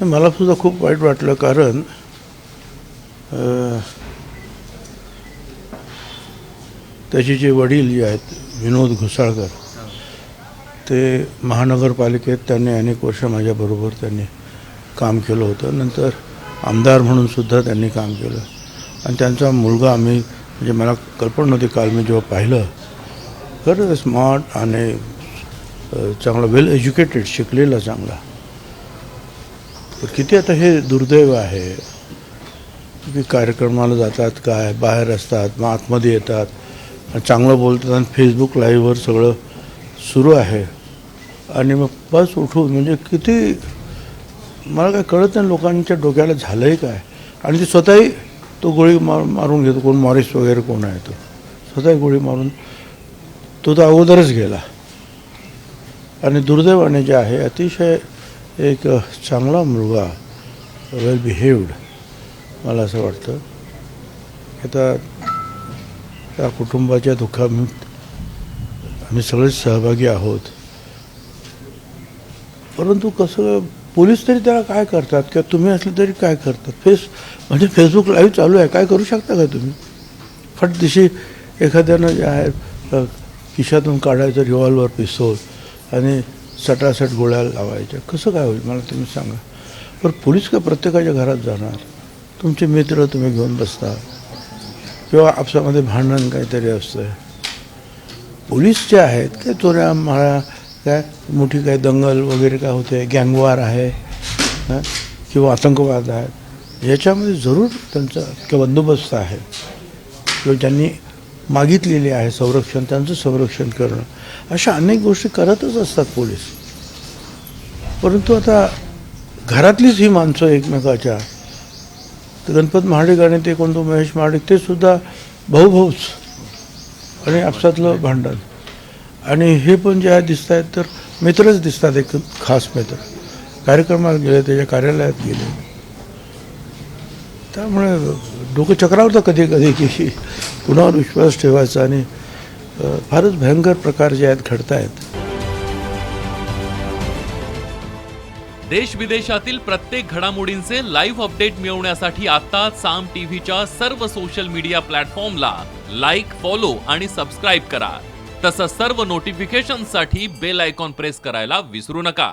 मला सुद्धा खूप वाईट वाटलं कारण त्याचे जे वडील जे आहेत विनोद घोसाळकर ते महानगरपालिकेत त्यांनी अनेक वर्ष माझ्याबरोबर त्यांनी काम केलं होतं. नंतर आमदार म्हणून सुद्धा त्यांनी काम केलं. आणि त्यांचा मुलगा आम्ही म्हणजे मला कल्पना नव्हती काल मी जेव्हा पाहिलं. खरं स्मार्ट आणि चांगला वेल एज्युकेटेड शिकलेला चांगला. किती आता हे दुर्दैव आहे? की कार्यक्रमाला जातात काय? बाहेर असतात मग आतमध्ये येतात. चांगलं बोलतात आणि फेसबुक लाईव्हवर सगळं सुरू आहे. आणि मग बस उठून म्हणजे किती मला काय कळत नाही लोकांच्या डोक्याला झालं आहे काय? आणि ते स्वतःही तो गोळी मार मारून घेतो. कोण मॉरिस वगैरे कोण आहे तो. स्वतःही गोळी मारून तो तर अगोदरच गेला. आणि दुर्दैवाने जे आहे अतिशय एक चांगला मुलगा वेल बिहेव्ड मला असं वाटतं. आता त्या कुटुंबाच्या दुःखात आम्ही सगळेच सहभागी आहोत. परंतु कसं पोलीस तरी त्याला काय करतात? किंवा तुम्ही असले तरी काय करतात? फेस म्हणजे फेसबुक लाईव्ह चालू आहे. काय करू शकता का तुम्ही? फट दिशी एखाद्यानं जे आहे खिशातून काढायचं रिव्हॉल्वर पिस्तोल आणि सटासट गोळ्या लावायच्या. कसं काय होईल? मला तुम्ही सांगा. पण पोलीस का प्रत्येकाच्या घरात जाणार? तुमचे मित्र तुम्ही घेऊन बसता. किंवा आपसामध्ये भांडण काहीतरी असतं. पोलीस जे आहेत काय चोऱ्या माळा काय मोठी काय दंगल वगैरे काय होते गँगवार आहे किंवा आतंकवाद आहे. याच्यामध्ये जरूर त्यांचा किंवा बंदोबस्त आहे. किंवा ज्यांनी मागितलेली आहे संरक्षण त्यांचं संरक्षण करणं. अशा अनेक गोष्टी करतच असतात पोलीस. परंतु आता घरातलीच ही माणसं एकमेकाच्या. तर गणपत महाडिक आणि ते कोणतो महेश महाडिक ते सुद्धा भाऊ भाऊच आणि आपसातलं भांडण. आणि हे पण जे आहे दिसत आहेत तर मित्रच दिसतात एक खास मित्र. कार्यक्रमाला गेले त्याच्या कार्यालयात गेले. त्यामुळे डोकं चक्रावतं कधी कधी की कुणावर विश्वास ठेवायचा आणि फारच भयंकर प्रकार जे आहेत घडत आहेत देश विदेशातील प्रत्येक घडामोडींचे लाईव्ह अपडेट मिळवण्यासाठी आता साम टीव्हीच्या सर्व सोशल मीडिया प्लॅटफॉर्मला लाईक फॉलो आणि सबस्क्राईब करा. तसंच सर्व नोटिफिकेशनसाठी बेल आयकॉन प्रेस करायला विसरू नका.